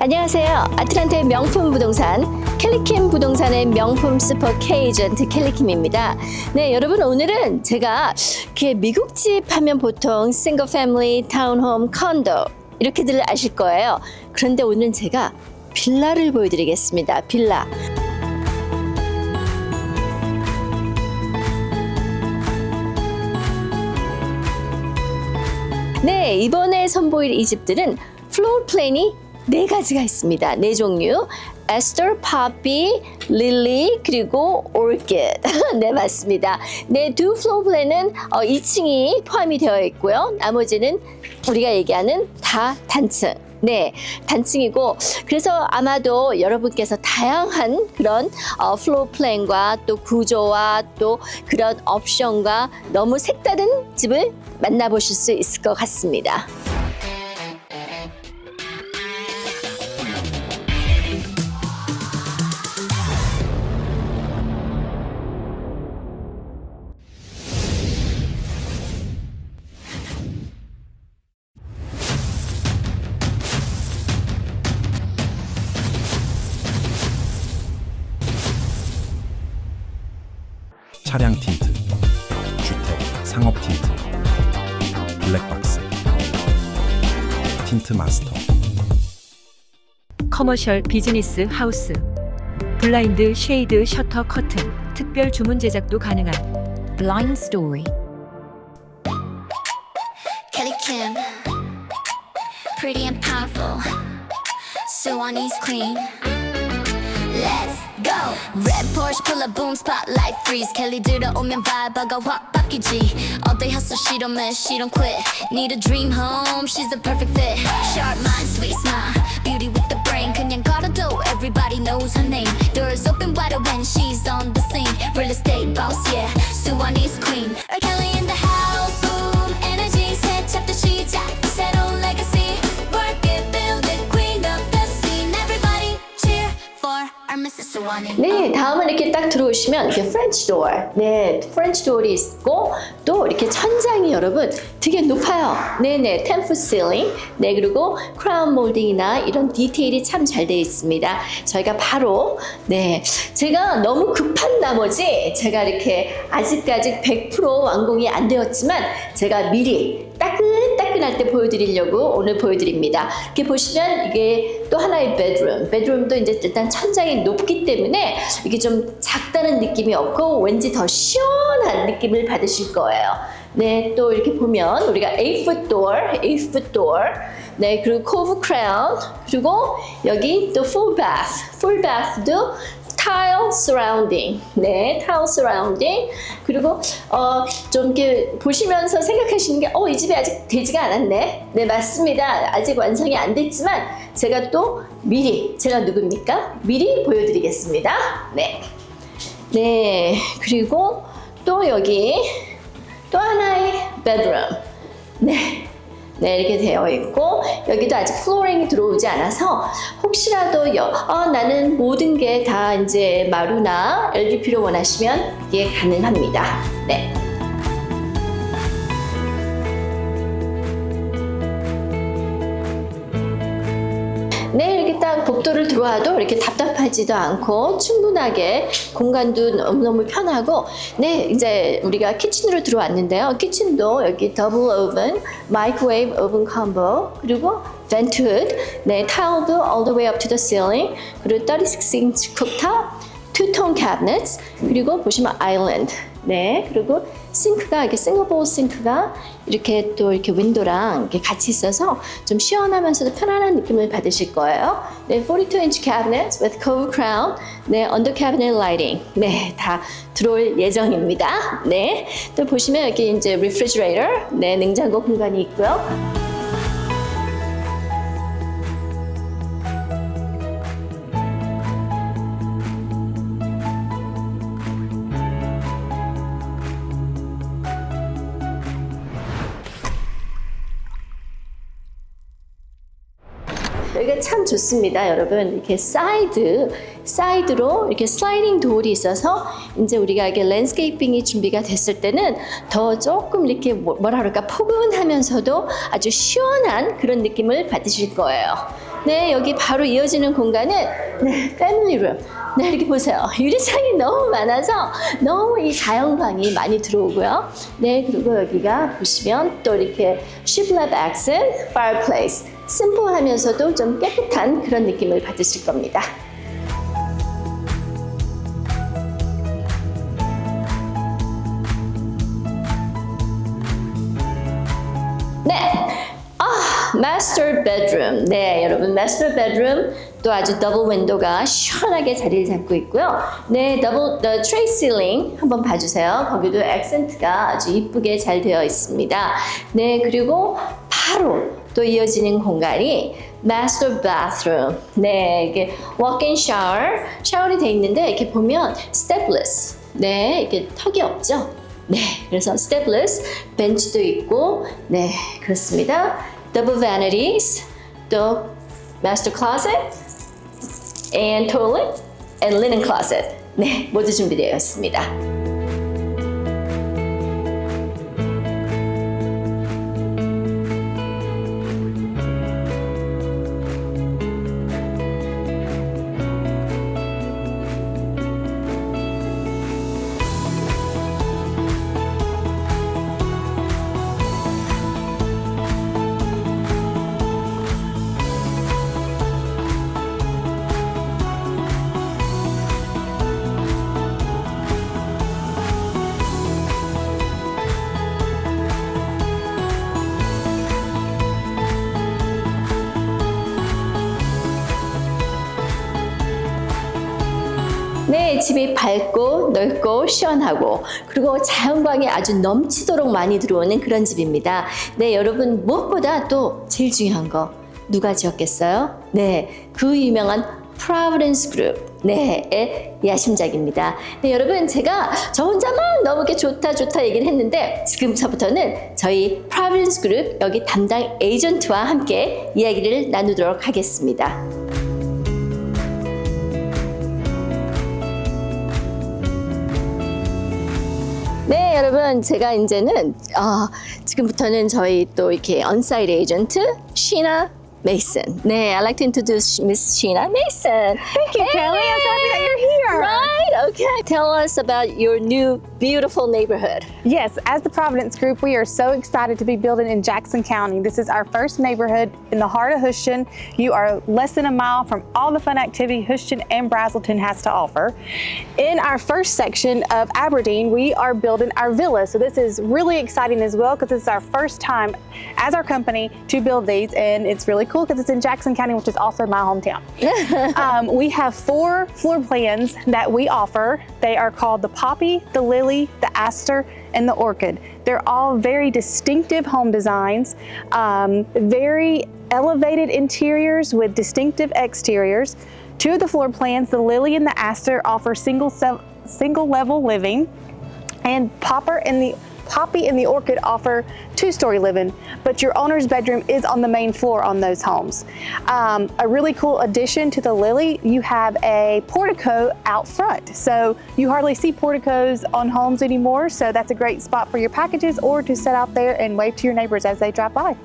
안녕하세요. 아틀란타의 명품 부동산 캘리킴 부동산의 명품 슈퍼 K에이전트 캘리킴입니다. 네, 여러분 오늘은 제가 이렇게 미국 집 하면 보통 싱글 패밀리, 타운홈, 컨도 이렇게들 아실 거예요. 그런데 오늘은 제가 빌라를 보여드리겠습니다. 빌라. 네, 이번에 선보일 이 집들은 플로어 플랜이 네 가지가 있습니다. 네 종류. 에스터, 파피, 릴리, 그리고 오르키드. 네, 맞습니다. 네, 두 플로어 플랜은 어, 2층이 포함이 되어 있고요. 나머지는 우리가 얘기하는 다 단층. 네, 단층이고 그래서 아마도 여러분께서 다양한 그런 어, 플로어 플랜과 또 구조와 또 그런 옵션과 너무 색다른 집을 만나보실 수 있을 것 같습니다. 차량 틴트, 주택, 상업 틴트, 블랙박스, 틴트 마스터, 커머셜 비즈니스 하우스 블라인드 쉐이드 셔터 커튼 특별 주문 제작도 가능한 Blind Story. Kelly Kim, pretty and powerful. Suwani's queen. Let's go. Red Porsche pull up boom spotlight freeze. Kelly 들어오면 vibe가 확 바뀌지. All day hustle, she don't miss, she don't quit. Need a dream home, she's the perfect fit. Sharp mind, sweet smile, beauty with the brain. 그냥 걸어도 everybody knows her name. Doors open wide when she's on the 들어오시면 이렇게 프렌치 도어. 네, 프렌치 도어이 있고 또 이렇게 천장이 여러분 되게 높아요. 네, 네, 템프 실링. 네, 그리고 크라운 몰딩이나 이런 디테일이 참 잘 되어 있습니다. 저희가 바로 네, 제가 너무 급한 나머지 제가 이렇게 아직까지 100% 완공이 안 되었지만 제가 미리 따끈따끈할 때 보여드리려고 오늘 보여드립니다. 이렇게 보시면 이게 또 하나의 베드룸. 베드룸도 이제 일단 천장이 높기 때문에 이게 좀 작다는 느낌이 없고 왠지 더 시원한 느낌을 받으실 거예요. 네, 또 이렇게 보면 우리가 8foot door, 8foot door, 네, 그리고 cove crown, 그리고 여기 또 full bath, full bath도 tile surrounding, 네, tile surrounding. 그리고 어, 좀 이렇게 보시면서 생각하시는 게, 어, 이 집이 아직 되지가 않았네. 네, 맞습니다. 아직 완성이 안 됐지만 제가 또 미리, 제가 누굽니까? 미리 보여드리겠습니다. 네, 네, 그리고 또 여기 또 하나의 bedroom. 네. 네, 이렇게 되어 있고, 여기도 아직 플로링이 들어오지 않아서, 혹시라도, 여, 어, 나는 모든 게 다 이제 마루나 LVP로 원하시면, 이게 가능합니다. 네. 네, 들어와도 이렇게 답답하지도 않고 충분하게 공간도 너무너무 편하고 네, 이제 우리가 키친으로 들어왔는데요. 키친도 여기 더블 오븐, 마이크로웨이브 오븐 콤보, 그리고 벤트 훗, 네, 타일도 all the way up to the ceiling, 그리고 36inch cooktop, two-tone cabinets, 그리고 보시면 아일랜드, 네, 그리고 싱크가 이렇게 싱글볼 싱크가 이렇게 또 이렇게 윈도랑 이렇게 같이 있어서 좀 시원하면서도 편안한 느낌을 받으실 거예요. 네, 42inch cabinet with cove crown, 네, under lighting, 네, 다 들어올 예정입니다. 네, 또 보시면 여기 이제 refrigerator, 네, 냉장고 공간이 있고요. 여기가 참 좋습니다, 여러분. 이렇게 사이드, 사이드로 이렇게 슬라이딩 도어이 있어서 이제 우리가 이게 랜스케이핑이 준비가 됐을 때는 더 조금 이렇게 뭐- 뭐라 그럴까 포근하면서도 아주 시원한 그런 느낌을 받으실 거예요. 네, 여기 바로 이어지는 공간은 네, 패밀리룸. 네, 이렇게 보세요. 유리창이 너무 많아서 너무 이 자연광이 많이 들어오고요. 네, 그리고 여기가 보시면 또 이렇게 shiplap accent fireplace. 심플하면서도 좀 깨끗한 그런 느낌을 받으실 겁니다. Master bedroom. 네, 여러분, master bedroom 또 아주 더블 윈도가 시원하게 자리를 잡고 있고요. 네, 더블, the tray ceiling 한번 봐주세요. 거기도 액센트가 아주 이쁘게 잘 되어 있습니다. 네, 그리고 바로 또 이어지는 공간이 master bathroom. 네, 이게 walk-in shower, 샤워이 되어 있는데 이렇게 보면 stepless. 네, 이게 턱이 없죠? 네, 그래서 stepless 벤치도 있고, 네, 그렇습니다. Double vanities, 또 master closet, and toilet, and linen closet. 네, 모두 준비되어 있습니다. 네, 집이 밝고 넓고 시원하고 그리고 자연광이 아주 넘치도록 많이 들어오는 그런 집입니다. 네, 여러분 무엇보다 또 제일 중요한 거 누가 지었겠어요? 네, 그 유명한 프라브렌스 그룹 네의 야심작입니다. 네, 여러분 제가 저 혼자만 너무 이렇게 좋다 좋다 얘기를 했는데 지금부터는 저희 프라브렌스 그룹 여기 담당 에이전트와 함께 이야기를 나누도록 하겠습니다. 여러분 제가 이제는 어, 지금부터는 저희 또 이렇게 언사이드 에이전트 시나 Mason. 네, I'd like to introduce Miss Sheena Mason. Thank you, Kelly. I'm so happy that you're here. Right? Okay. Tell us about your new beautiful neighborhood. Yes, as the Providence Group, we are so excited to be building in Jackson County. This is our first neighborhood in the heart of Houston. You are less than a mile from all the fun activity Houston and Brazelton has to offer. In our first section of Aberdeen, we are building our villa. So this is really exciting as well because it's our first time as our company to build these and it's really cool because it's in Jackson County, which is also my hometown. um, we have four floor plans that we offer. They are called the Poppy, the Lily, the Aster, and the Orchid. They're all very distinctive home designs, um, very elevated interiors with distinctive exteriors. Two of the floor plans, the Lily and the Aster, offer single se- single level living, and Popper and the Poppy and the Orchid offer two-story living, but your owner's bedroom is on the main floor on those homes. Um, a really cool addition to the Lily, you have a portico out front. So you hardly see porticos on homes anymore, so that's a great spot for your packages or to set out there and wave to your neighbors as they drive by.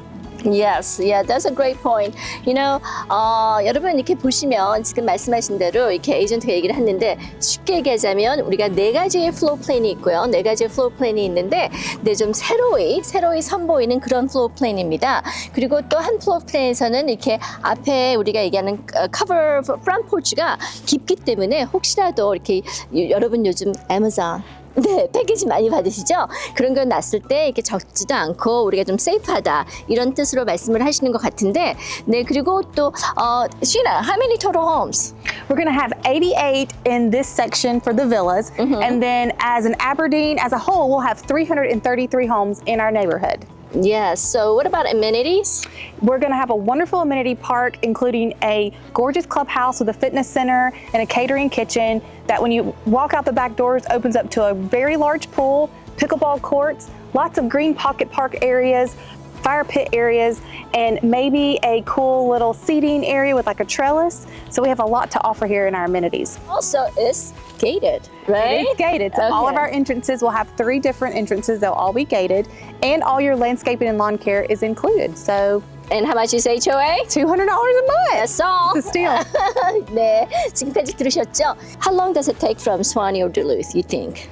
Yes, yeah, that's a great point. You know, 어, 여러분 이렇게 보시면 지금 말씀하신 대로 이렇게 에이전트가 얘기를 했는데 쉽게 얘기하자면 우리가 네 가지의 플로우 플랜이 있고요. 네 가지의 플로우 플랜이 있는데 네, 좀 새로이 새로이 선보이는 그런 플로우 플랜입니다. 그리고 또 한 플로우 플랜에서는 이렇게 앞에 우리가 얘기하는 커버 프ont 포치가 깊기 때문에 혹시라도 이렇게 여러분 요즘 애마존 네, 패키지 많이 받으시죠? 그런 건 났을 때 이렇게 적지도 않고 우리가 좀 세이프하다 이런 뜻으로 말씀을 하시는 것 같은데, 네 그리고 또 어, Sheena, how many total homes? We're going to have 88 in this section for the villas, and then as an Aberdeen as a whole, we'll have 333 homes in our neighborhood. Yes. So what about amenities? We're going to have a wonderful amenity park, including a gorgeous clubhouse with a fitness center and a catering kitchen that, when you walk out the back doors, opens up to a very large pool, pickleball courts, lots of green pocket park areas, fire pit areas, and maybe a cool little seating area with like a trellis. So we have a lot to offer here in our amenities. Also, it's gated, right? It's gated. So all of Okay. our entrances will have three different entrances. They'll all be gated, and all your landscaping and lawn care is included. So And how much is HOA? $200 a month. That's all. It's a steal. 네, 지금까지 들으셨죠? How long does it take from Swanee or Duluth, you think?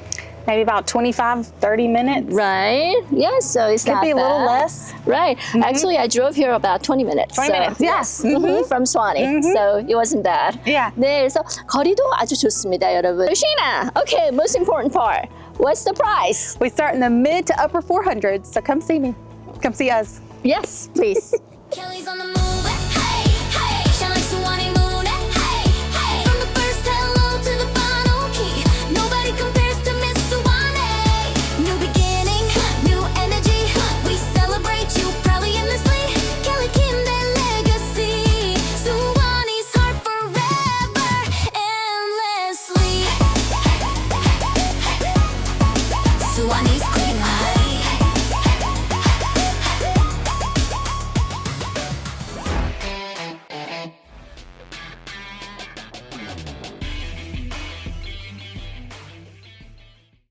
Maybe about 25, 30 minutes. Right? Yes, so it's Could not be a little bad. less. Right. Actually, I drove here about 20 minutes. 20 so, minutes, yes. mhm, From Swanee. So it wasn't bad. Yeah. 네, 그래서 거리도 아주 좋습니다, 여러분. Sheena, okay, most important part. What's the price? We start in the mid to upper 400s, so come see me. Come see us. Yes, please.